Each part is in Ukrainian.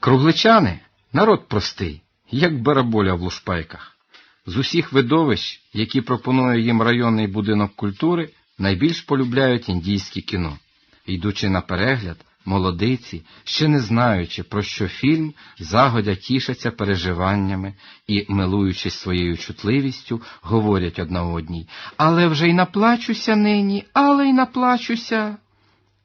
Кругличани народ простий, як бараболя в лушпайках. З усіх видовищ, які пропонує їм районний будинок культури, найбільш полюбляють індійське кіно. Йдучи на перегляд, молодиці, ще не знаючи, про що фільм, загодя тішаться переживаннями і, милуючись своєю чутливістю, говорять одна одній Але вже й наплачуся нині, але й наплачуся.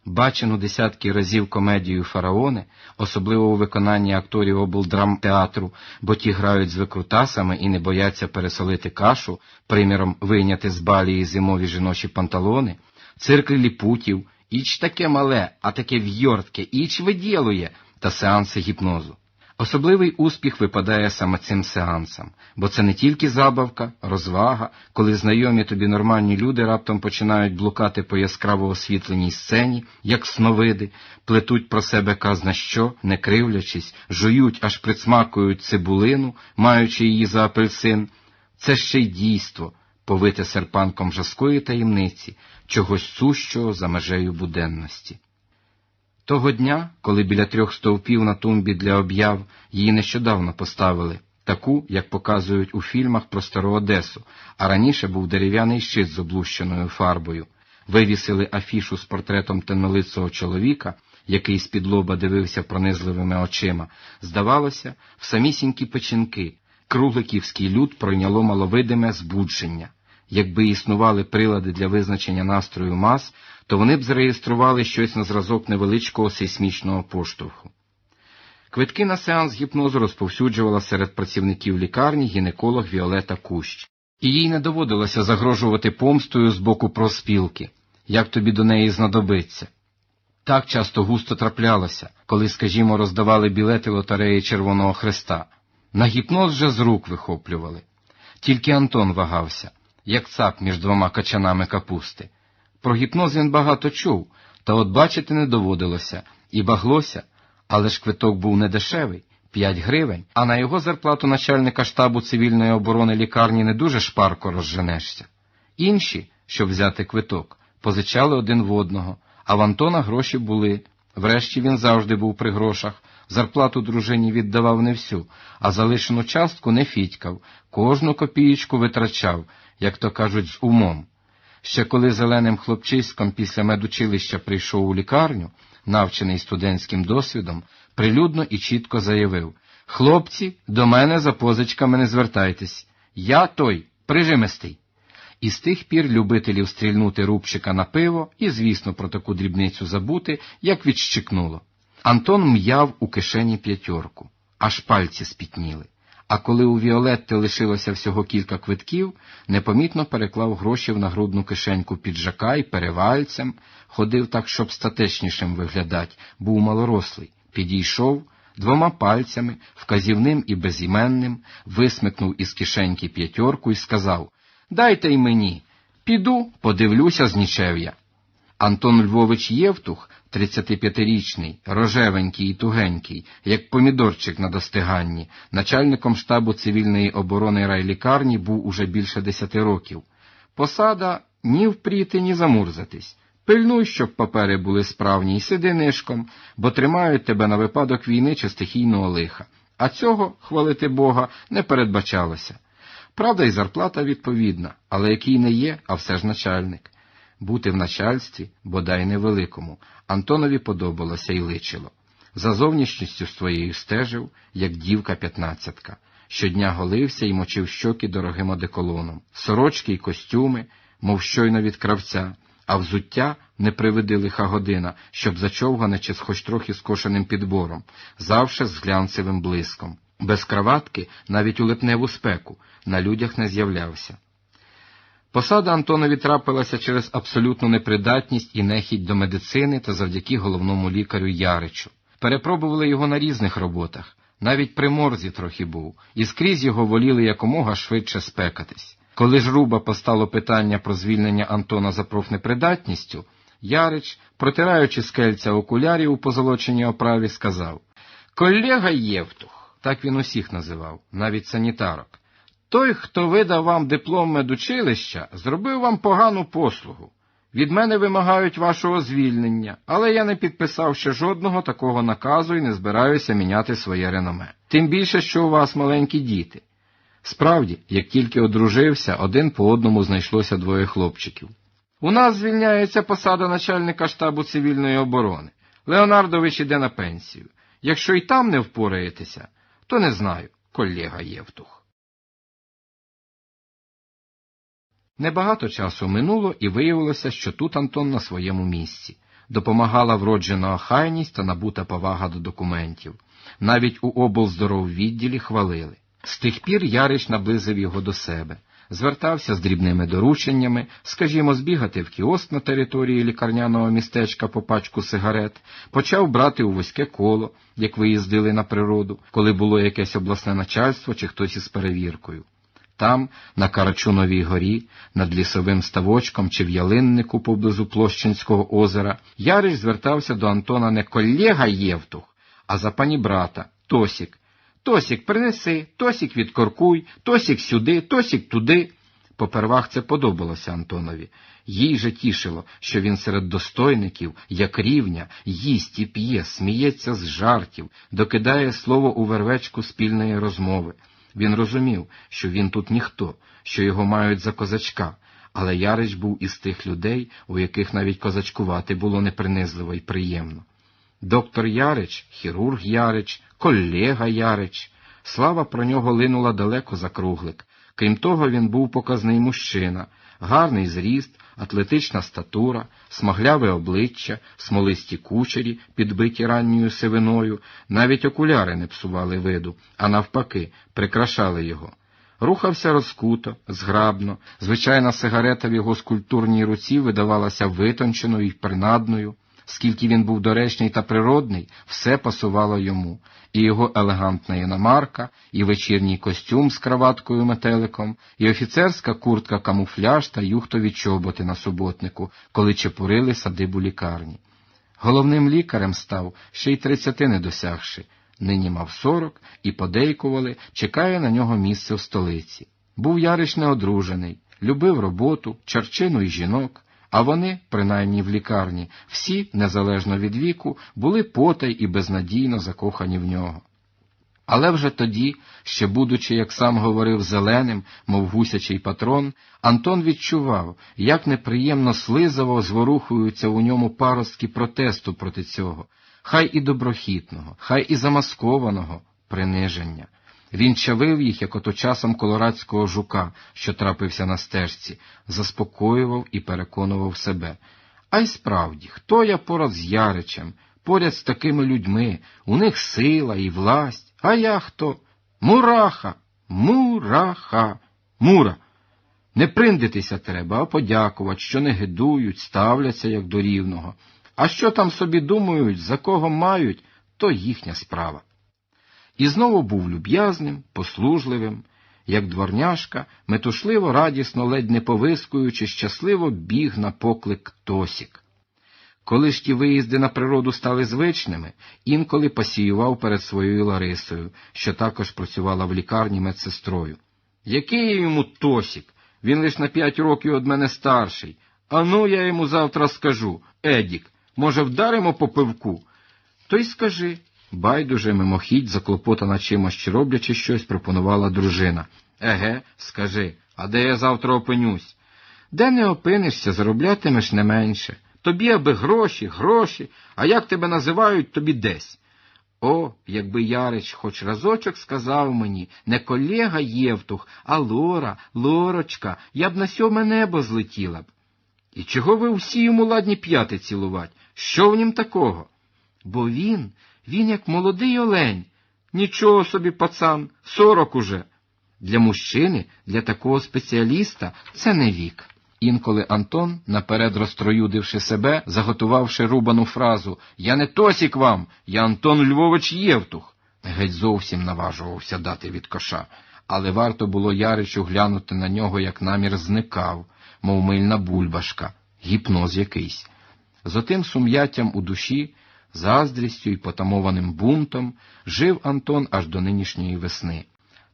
Бачену десятки разів комедію Фараони, особливо у виконанні акторів облдрамтеатру, бо ті грають з викрутасами і не бояться пересолити кашу, приміром вийняти з балії зимові жіночі панталони, цирк ліпутів, іч таке мале, а таке в'йортке, іч виділує, та сеанси гіпнозу. Особливий успіх випадає саме цим сеансам, бо це не тільки забавка, розвага, коли знайомі тобі нормальні люди раптом починають блукати по яскраво освітленій сцені, як сновиди, плетуть про себе казна що, не кривлячись, жують, аж присмакують цибулину, маючи її за апельсин. Це ще й дійство, повите серпанком жаскої таємниці, чогось сущого за межею буденності. Того дня, коли біля трьох стовпів на тумбі для об'яв її нещодавно поставили, таку, як показують у фільмах про стару Одесу, а раніше був дерев'яний щит з облущеною фарбою, вивісили афішу з портретом темнолицого чоловіка, який з-під лоба дивився пронизливими очима, здавалося, в самісінькі печінки, кругликівський люд пройняло маловидиме збудження. Якби існували прилади для визначення настрою мас, то вони б зареєстрували щось на зразок невеличкого сейсмічного поштовху. Квитки на сеанс гіпнозу розповсюджувала серед працівників лікарні гінеколог Віолета Кущ. І їй не доводилося загрожувати помстою з боку проспілки, як тобі до неї знадобиться. Так часто густо траплялося, коли, скажімо, роздавали білети лотереї Червоного Хреста. На гіпноз вже з рук вихоплювали. Тільки Антон вагався, як цап між двома качанами капусти. Про гіпноз він багато чув, та от бачити не доводилося, і баглося, але ж квиток був недешевий, 5 гривень, а на його зарплату начальника штабу цивільної оборони лікарні не дуже шпарко розженешся. Інші, щоб взяти квиток, позичали один в одного, а в Антона гроші були. Врешті він завжди був при грошах, зарплату дружині віддавав не всю, а залишену частку не фітькав, кожну копієчку витрачав, як то кажуть, з умом. Ще коли зеленим хлопчиськом після медучилища прийшов у лікарню, навчений студентським досвідом, прилюдно і чітко заявив Хлопці, до мене за позичками не звертайтесь. Я той прижимистий. І з тих пір любителів стрільнути рубчика на пиво і, звісно, про таку дрібницю забути, як відщикнуло. Антон м'яв у кишені п'ятьорку, аж пальці спітніли. А коли у Віолетти лишилося всього кілька квитків, непомітно переклав гроші в нагрудну кишеньку піджака і перевальцем, ходив так, щоб статечнішим виглядать, був малорослий, підійшов, двома пальцями, вказівним і безіменним, висмикнув із кишеньки п'ятьорку і сказав Дайте й мені. Піду, подивлюся з нічев'я. Антон Львович Євтух, 35-річний, рожевенький і тугенький, як помідорчик на достиганні, начальником штабу цивільної оборони райлікарні був уже більше десяти років. Посада ні впріти, ні замурзатись. Пильнуй, щоб папери були справні, і сиди нишком, бо тримають тебе на випадок війни чи стихійного лиха. А цього, хвалити Бога, не передбачалося. Правда, і зарплата відповідна, але який не є, а все ж начальник. Бути в начальстві, бодай невеликому, Антонові подобалося і личило. За зовнішністю своєю стежив, як дівка п'ятнадцятка. Щодня голився і мочив щоки дорогим одеколоном, сорочки й костюми, мов щойно від кравця, а взуття не приведи лиха година, щоб зачовгане чи хоч трохи скошеним підбором, завше з глянцевим блиском. Без краватки навіть у липневу спеку на людях не з'являвся. Посада Антонові трапилася через абсолютну непридатність і нехідь до медицини та завдяки головному лікарю Яричу. Перепробували його на різних роботах, навіть при морзі трохи був, і скрізь його воліли якомога швидше спекатись. Коли ж руба постало питання про звільнення Антона за профнепридатністю, Ярич, протираючи скельця окулярів у позолоченій оправі, сказав Колега Євтух, так він усіх називав, навіть санітарок. Той, хто видав вам диплом медучилища, зробив вам погану послугу. Від мене вимагають вашого звільнення, але я не підписав ще жодного такого наказу і не збираюся міняти своє реноме. Тим більше, що у вас маленькі діти. Справді, як тільки одружився, один по одному знайшлося двоє хлопчиків. У нас звільняється посада начальника штабу цивільної оборони. Леонардович іде на пенсію. Якщо і там не впораєтеся, то не знаю, колега Євтух. Небагато часу минуло, і виявилося, що тут Антон на своєму місці. Допомагала вроджена охайність та набута повага до документів. Навіть у облздороввідділі хвалили. З тих пір Ярич наблизив його до себе. Звертався з дрібними дорученнями, скажімо, збігати в кіоск на території лікарняного містечка по пачку сигарет, почав брати у вузьке коло, як виїздили на природу, коли було якесь обласне начальство чи хтось із перевіркою. Там, на Карачуновій горі, над лісовим ставочком чи в ялиннику поблизу Площинського озера, Ярич звертався до Антона не колега Євтух, а за пані брата, Тосік. Тосік принеси, Тосік відкоркуй, Тосік сюди, Тосік туди. Попервах це подобалося Антонові. Їй же тішило, що він серед достойників, як рівня, їсть і п'є, сміється з жартів, докидає слово у вервечку спільної розмови. Він розумів, що він тут ніхто, що його мають за козачка, але Ярич був із тих людей, у яких навіть козачкувати було непринизливо і приємно. Доктор Ярич, хірург Ярич, колега Ярич. Слава про нього линула далеко за круглик. Крім того, він був показний мужчина, гарний зріст, атлетична статура, смагляве обличчя, смолисті кучері, підбиті ранньою сивиною, навіть окуляри не псували виду, а навпаки, прикрашали його. Рухався розкуто, зграбно, звичайна сигарета в його скульптурній руці видавалася витонченою і принадною. Скільки він був доречний та природний, все пасувало йому, і його елегантна іномарка, і вечірній костюм з краваткою метеликом, і офіцерська куртка камуфляж та юхтові чоботи на суботнику, коли чепурили садибу лікарні. Головним лікарем став, ще й тридцяти не досягши. Нині мав сорок, і подейкували, чекає на нього місце в столиці. Був Ярич неодружений, любив роботу, чарчину й жінок. А вони, принаймні в лікарні, всі, незалежно від віку, були потай і безнадійно закохані в нього. Але вже тоді, ще будучи, як сам говорив, зеленим, мов гусячий патрон, Антон відчував, як неприємно слизаво зворухуються у ньому паростки протесту проти цього, хай і доброхітного, хай і замаскованого приниження. Він чавив їх, як ото часом колорадського жука, що трапився на стежці, заспокоював і переконував себе. А й справді, хто я поряд з Яричем, поряд з такими людьми, у них сила і власть, а я хто? Мураха, мураха, мура. Не приндитися треба, а подякувати, що не гидують, ставляться як до рівного. А що там собі думають, за кого мають, то їхня справа. І знову був люб'язним, послужливим, як дворняшка, метушливо, радісно, ледь не повискуючи, щасливо біг на поклик Тосік. Коли ж ті виїзди на природу стали звичними, інколи посіював перед своєю Ларисою, що також працювала в лікарні медсестрою. Який йому Тосік? Він лиш на п'ять років від мене старший. Ану, я йому завтра скажу. Едік, може, вдаримо по пивку? То й скажи. Байдуже мимохідь, заклопотана чимось чи роблячи щось, пропонувала дружина. Еге, скажи, а де я завтра опинюсь? Де не опинишся, зароблятимеш не менше. Тобі аби гроші, гроші, а як тебе називають, тобі десь. О, якби Ярич хоч разочок сказав мені, не колега Євтух, а Лора, Лорочка, я б на сьоме небо злетіла б. І чого ви всі йому ладні п'яти цілувать? Що в нім такого? Бо він, він як молодий олень. Нічого собі, пацан, сорок уже. Для мужчини, для такого спеціаліста, це не вік. Інколи Антон, наперед розтроюдивши себе, заготувавши рубану фразу Я не Тосік вам, я Антон Львович Євтух, геть зовсім наважувався дати від коша, але варто було Яричу глянути на нього, як намір зникав, мов мильна бульбашка, гіпноз якийсь. З отим сум'яттям у душі, заздрістю і потамованим бунтом жив Антон аж до нинішньої весни.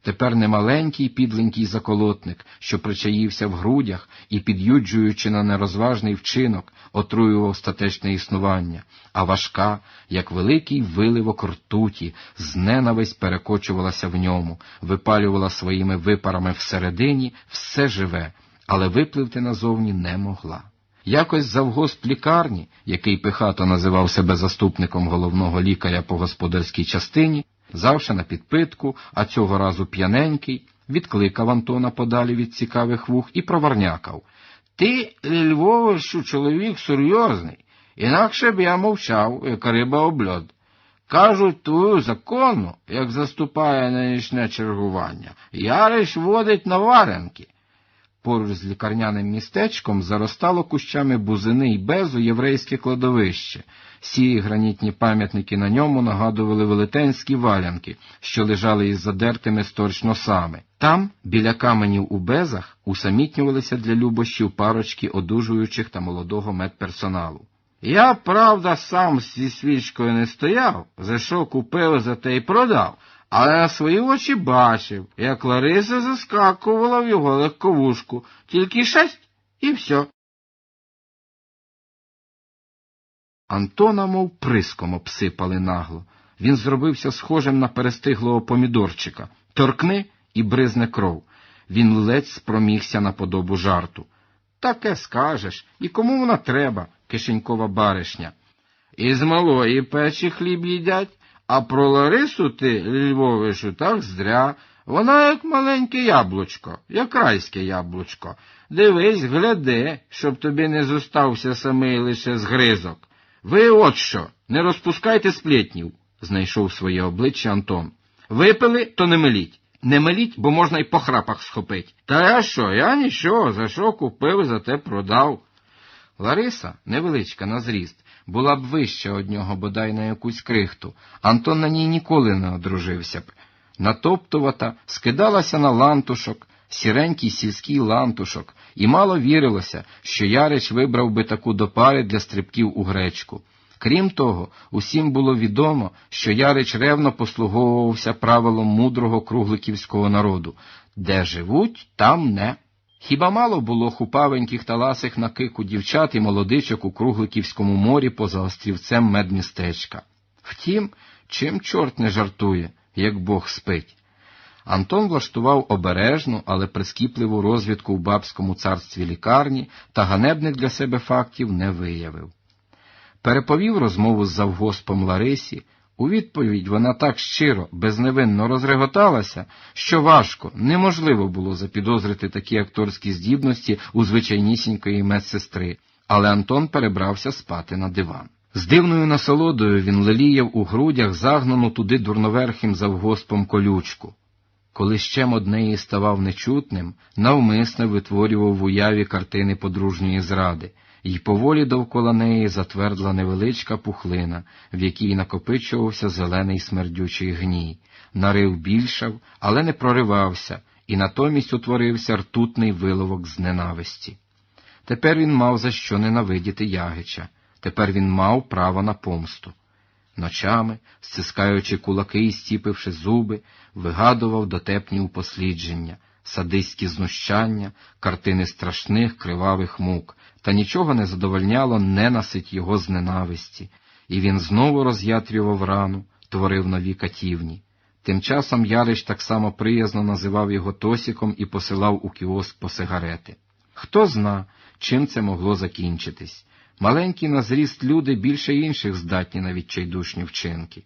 Тепер не маленький підленький заколотник, що причаївся в грудях і, під'юджуючи на нерозважний вчинок, отруював статечне існування, а важка, як великий виливок ртуті, з ненависть перекочувалася в ньому, випалювала своїми випарами всередині все живе, але випливти назовні не могла. Якось завгосп лікарні, який пихато називав себе заступником головного лікаря по господарській частині, завше на підпитку, а цього разу п'яненький, відкликав Антона подалі від цікавих вух і проварнякав. Ти, Львовищу, чоловік серйозний, інакше б я мовчав, як риба об льод. Кажуть, твою законну, як заступає нинішнє чергування, Яриш водить на варенки. Поруч з лікарняним містечком заростало кущами бузини й безу єврейське кладовище. Сірі гранітні пам'ятники на ньому нагадували велетенські валянки, що лежали із задертими сторч носами. Там, біля каменів у безах, усамітнювалися для любощів парочки одужуючих та молодого медперсоналу. Я, правда, сам зі свічкою не стояв, за що купив, за те й продав, але на свої очі бачив, як Лариса заскакувала в його легковушку, тільки шесть і все. Антона, мов приском обсипали нагло. Він зробився схожим на перестиглого помідорчика. Торкни і бризне кров. Він ледь спромігся на подобу жарту. Таке скажеш, і кому вона треба, кишенькова баришня. Із малої печі хліб їдять, а про Ларису ти, Львовишу, так здря. Вона як маленьке яблучко, як райське яблучко. Дивись, гляди, щоб тобі не зостався самий лише згризок. Ви от що, не розпускайте сплетнів, знайшов своє обличчя Антон. Випили, то не меліть. Не меліть, бо можна й по храпах схопить. Та я що, я нічого, за що купив, за те продав. Лариса, невеличка на зріст, була б вища од нього бодай на якусь крихту. Антон на ній ніколи не одружився б. Натоптувата скидалася на лантушок, сіренький сільський лантушок, і мало вірилося, що Ярич вибрав би таку до пари для стрибків у гречку. Крім того, усім було відомо, що Ярич ревно послуговувався правилом мудрого кругликівського народу де живуть, там не. Хіба мало було хупавеньких та ласих на кику дівчат і молодичок у Кругликівському морі поза острівцем медмістечка? Втім, чим чорт не жартує, як Бог спить. Антон влаштував обережну, але прискіпливу розвідку в бабському царстві лікарні та ганебних для себе фактів не виявив. Переповів розмову з завгоспом Ларисі, у відповідь вона так щиро, безневинно розреготалася, що важко, неможливо було запідозрити такі акторські здібності у звичайнісінької медсестри, але Антон перебрався спати на диван. З дивною насолодою він леліяв у грудях загнану туди дурноверхим завгоспом колючку. Коли щем однеї ставав нечутним, навмисне витворював в уяві картини подружньої зради, і поволі довкола неї затвердла невеличка пухлина, в якій накопичувався зелений смердючий гній, нарив більшав, але не проривався, і натомість утворився ртутний виловок з ненависті. Тепер він мав за що ненавидіти Ягича, тепер він мав право на помсту. Ночами, стискаючи кулаки і стіпивши зуби, вигадував дотепні упослідження, садистські знущання, картини страшних кривавих мук, та нічого не задовольняло ненасить його з ненависті, і він знову роз'ятрював рану, творив нові катівні. Тим часом Ярич так само приязно називав його Тосіком і посилав у кіоск по сигарети. Хто зна, чим це могло закінчитись. Маленькі на зріст люди більше інших здатні на відчайдушні вчинки.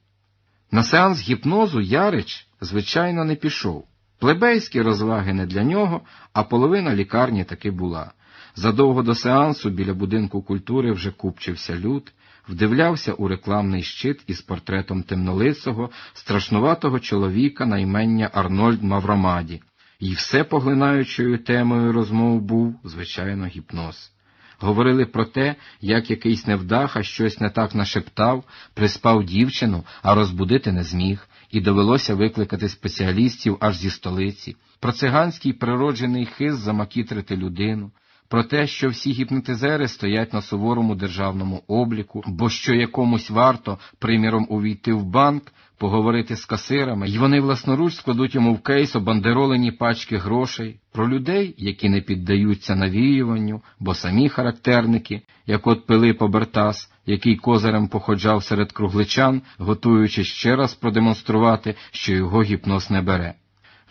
На сеанс гіпнозу Ярич, звичайно, не пішов. Плебейські розваги не для нього, а половина лікарні таки була. Задовго до сеансу біля будинку культури вже купчився люд, вдивлявся у рекламний щит із портретом темнолицого, страшнуватого чоловіка на імення Арнольд Мавромаді, і все поглинаючою темою розмов був, звичайно, гіпноз. Говорили про те, як якийсь невдаха щось не так нашептав, приспав дівчину, а розбудити не зміг, і довелося викликати спеціалістів аж зі столиці, про циганський природжений хист замакітрити людину, про те, що всі гіпнотизери стоять на суворому державному обліку, бо що якомусь варто, приміром, увійти в банк, поговорити з касирами, і вони власноруч складуть йому в кейс обандеролені пачки грошей, про людей, які не піддаються навіюванню, бо самі характерники, як от Пилип Обертас, який козирем походжав серед кругличан, готуючи ще раз продемонструвати, що його гіпноз не бере.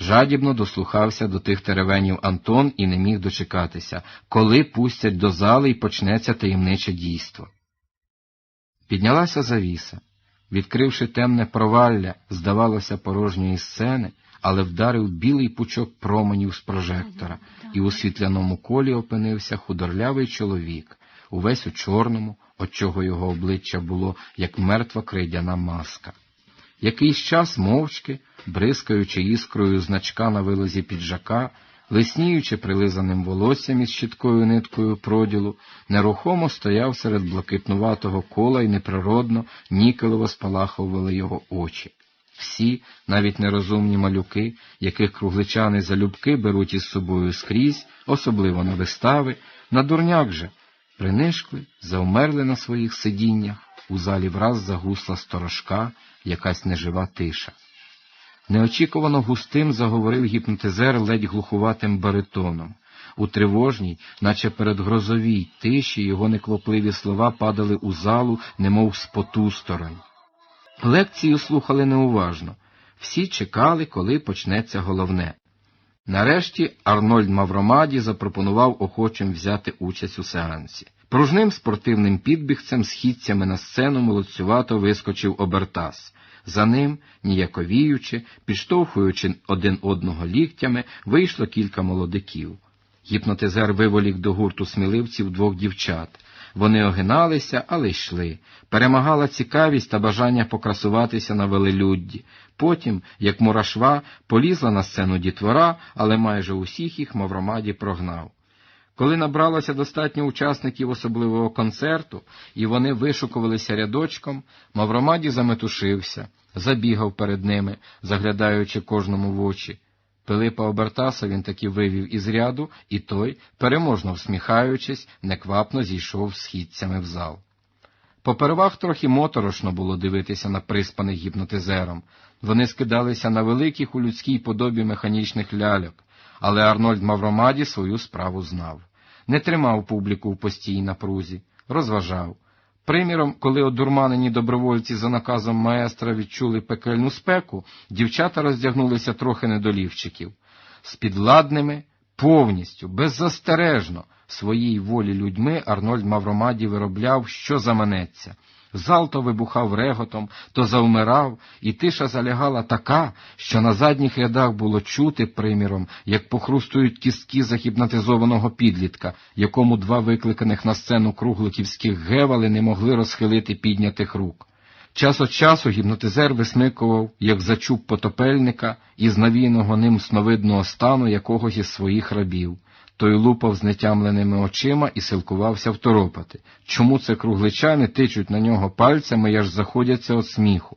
Жадібно дослухався до тих теревенів Антон і не міг дочекатися, коли пустять до зали і почнеться таємниче дійство. Піднялася завіса. Відкривши темне провалля, здавалося, порожньої сцени, але вдарив білий пучок променів з прожектора, і у світляному колі опинився худорлявий чоловік, увесь у чорному, от чого його обличчя було, як мертва крейдяна маска. Якийсь час мовчки, бризкаючи іскрою значка на вилозі піджака, лисніючи прилизаним волоссям із щіткою ниткою проділу, нерухомо стояв серед блакитнуватого кола і неприродно, нікелево спалахували його очі. Всі, навіть нерозумні малюки, яких кругличани залюбки беруть із собою скрізь, особливо на вистави, на дурняк же, принишкли, завмерли на своїх сидіннях, у залі враз загусла сторожка, якась нежива тиша. Неочікувано густим заговорив гіпнотизер ледь глухуватим баритоном. У тривожній, наче передгрозовій тиші, його неквапливі слова падали у залу, немов з поту сторон. Лекцію слухали неуважно. Всі чекали, коли почнеться головне. Нарешті Арнольд Мавромаді запропонував охочим взяти участь у сеансі. Пружним спортивним підбігцем східцями на сцену молодцювато вискочив обертас. За ним, ніяковіючи, підштовхуючи один одного ліктями, вийшло кілька молодиків. Гіпнотизер виволік до гурту сміливців двох дівчат. Вони огиналися, але йшли. Перемагала цікавість та бажання покрасуватися на велелюдді. Потім, як мурашва, полізла на сцену дітвора, але майже усіх їх Мавромаді прогнав. Коли набралося достатньо учасників особливого концерту, і вони вишукувалися рядочком, Мавромаді заметушився, забігав перед ними, заглядаючи кожному в очі. Пилипа Обертаса він таки вивів із ряду, і той, переможно всміхаючись, неквапно зійшов східцями в зал. Попервах трохи моторошно було дивитися на приспаних гіпнотизером. Вони скидалися на великих у людській подобі механічних ляльок, але Арнольд Мавромаді свою справу знав. Не тримав публіку в постійній напрузі, розважав. Приміром, коли одурманені добровольці за наказом маестра відчули пекельну спеку, дівчата роздягнулися трохи недолівчиків. З підладними, повністю, беззастережно, своїй волі людьми Арнольд Мавромаді виробляв, що заманеться. Зал то вибухав реготом, то завмирав, і тиша залягала така, що на задніх рядах було чути, приміром, як похрустують кістки захіпнотизованого підлітка, якому два викликаних на сцену кругликівських гевали не могли розхилити піднятих рук. Час від часу гіпнотизер висмикував, як зачуп потопельника, із навійного ним сновидного стану якогось із своїх рабів. Той лупав з нетямленими очима і силкувався второпати. Чому це кругличани тичуть на нього пальцями і аж заходяться від сміху?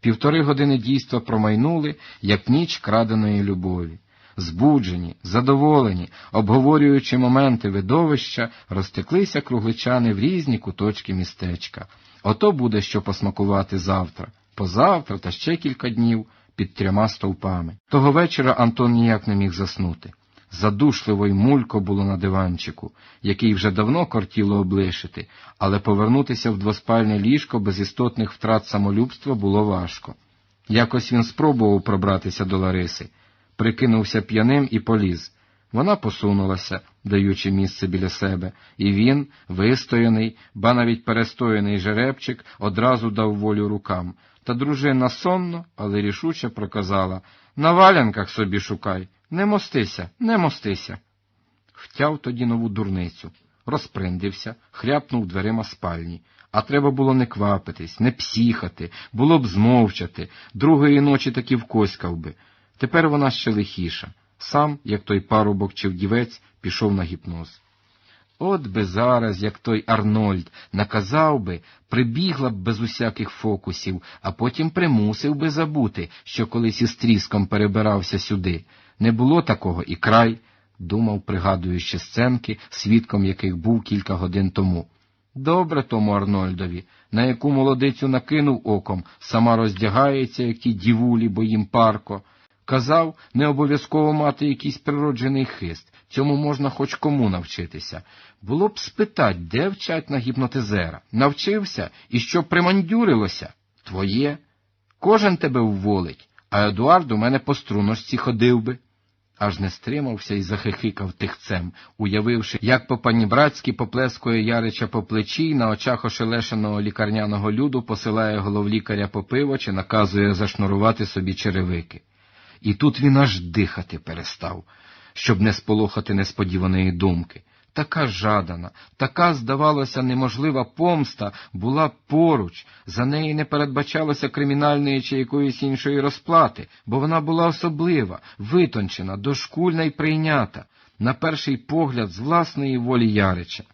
Півтори години дійства промайнули, як ніч краденої любові. Збуджені, задоволені, обговорюючи моменти видовища, розтеклися кругличани в різні куточки містечка. Ото буде що посмакувати завтра, позавтра та ще кілька днів під трьома стовпами. Того вечора Антон ніяк не міг заснути. Задушливо й мулько було на диванчику, який вже давно кортіло облишити, але повернутися в двоспальне ліжко без істотних втрат самолюбства було важко. Якось він спробував пробратися до Лариси, прикинувся п'яним і поліз. Вона посунулася, даючи місце біля себе, і він, вистояний, ба навіть перестояний жеребчик, одразу дав волю рукам. Та дружина сонно, але рішуче проказала На валянках собі шукай. Не мостися, не мостися. Втяв тоді нову дурницю, розприндився, хряпнув дверима спальні. А треба було не квапитись, не псіхати, було б змовчати, другої ночі таки вкоськав би. Тепер вона ще лихіша. Сам, як той парубок чи вдівець, пішов на гіпноз. От би зараз, як той Арнольд, наказав би, прибігла б без усяких фокусів, а потім примусив би забути, що колись із тріском перебирався сюди. Не було такого і край. думав, пригадуючи сценки, свідком яких був кілька годин тому. Добре тому Арнольдові, на яку молодицю накинув оком, сама роздягається, як ті дівулі, бо їм парко. Казав, не обов'язково мати якийсь природжений хист, цьому можна хоч кому навчитися. Було б спитать, де вчать на гіпнотизера. Навчився і що примандюрилося? Твоє. Кожен тебе вволить, а Едуард у мене по струночці ходив би. Аж не стримався і захихикав тихцем, уявивши, як по панібратськи поплескує Ярича по плечі і на очах ошелешеного лікарняного люду посилає головлікаря по пиво чи наказує зашнурувати собі черевики. І тут він аж дихати перестав, щоб не сполохати несподіваної думки. Така жадана, така, здавалося, неможлива помста була поруч, за неї не передбачалося кримінальної чи якоїсь іншої розплати, бо вона була особлива, витончена, дошкульна й прийнята, на перший погляд з власної волі Ярича.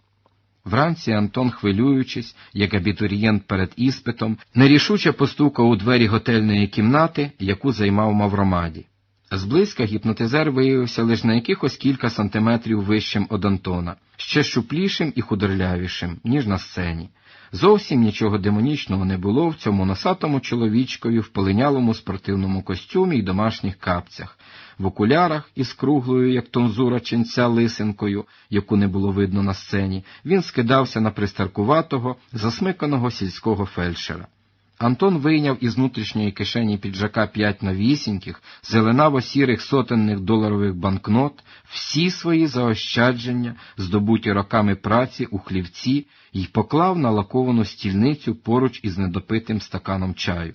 Вранці Антон, хвилюючись, як абітурієнт перед іспитом, нерішуче постукав у двері готельної кімнати, яку займав Мавромаді. Зблизька гіпнотизер виявився лише на якихось кілька сантиметрів вищим од Антона, ще щуплішим і худорлявішим, ніж на сцені. Зовсім нічого демонічного не було в цьому носатому чоловічкові в полинялому спортивному костюмі й домашніх капцях, в окулярах із круглою, як тонзура ченця лисинкою, яку не було видно на сцені, він скидався на пристаркуватого, засмиканого сільського фельдшера. Антон вийняв із внутрішньої кишені піджака п'ять новісіньких, зеленаво-сірих сотенних доларових банкнот, всі свої заощадження, здобуті роками праці у хлівці, і поклав на лаковану стільницю поруч із недопитим стаканом чаю.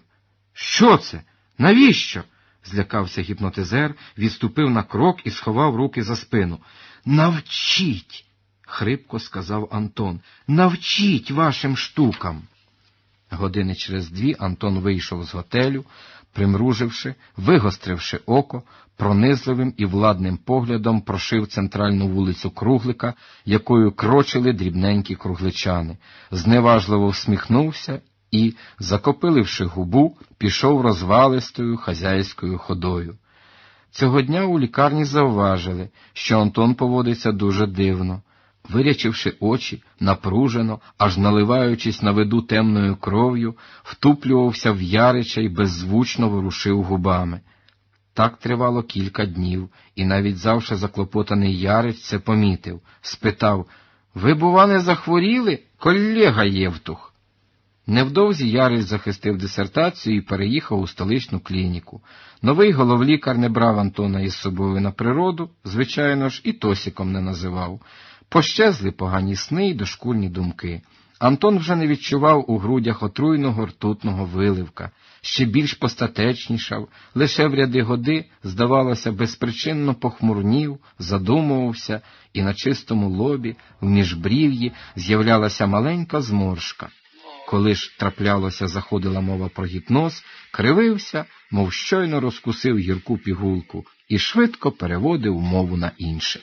Що це? Навіщо? злякався гіпнотизер, відступив на крок і сховав руки за спину. Навчіть, хрипко сказав Антон, навчіть вашим штукам. Години через дві Антон вийшов з готелю, примруживши, вигостривши око, пронизливим і владним поглядом прошив центральну вулицю Круглика, якою крочили дрібненькі кругличани, зневажливо всміхнувся і, закопиливши губу, пішов розвалистою хазяйською ходою. Цього дня у лікарні завважили, що Антон поводиться дуже дивно. Вирячивши очі, напружено, аж наливаючись на виду темною кров'ю, втуплювався в Ярича й беззвучно ворушив губами. Так тривало кілька днів, і навіть завше заклопотаний Ярич це помітив, спитав Ви, бува, не захворіли, колега Євтух? Невдовзі Ярич захистив дисертацію і переїхав у столичну клініку. Новий головлікар не брав Антона із собою на природу, звичайно ж, і Тосіком не називав. Пощезли погані сни й дошкульні думки. Антон вже не відчував у грудях отруйного ртутного виливка, ще більш постатечнішав, лише в ряди годи, здавалося, безпричинно похмурнів, задумувався, і на чистому лобі, в міжбрів'ї, з'являлася маленька зморшка. Коли ж траплялося, заходила мова про гіпноз, кривився, мов щойно розкусив гірку пігулку, і швидко переводив мову на інше.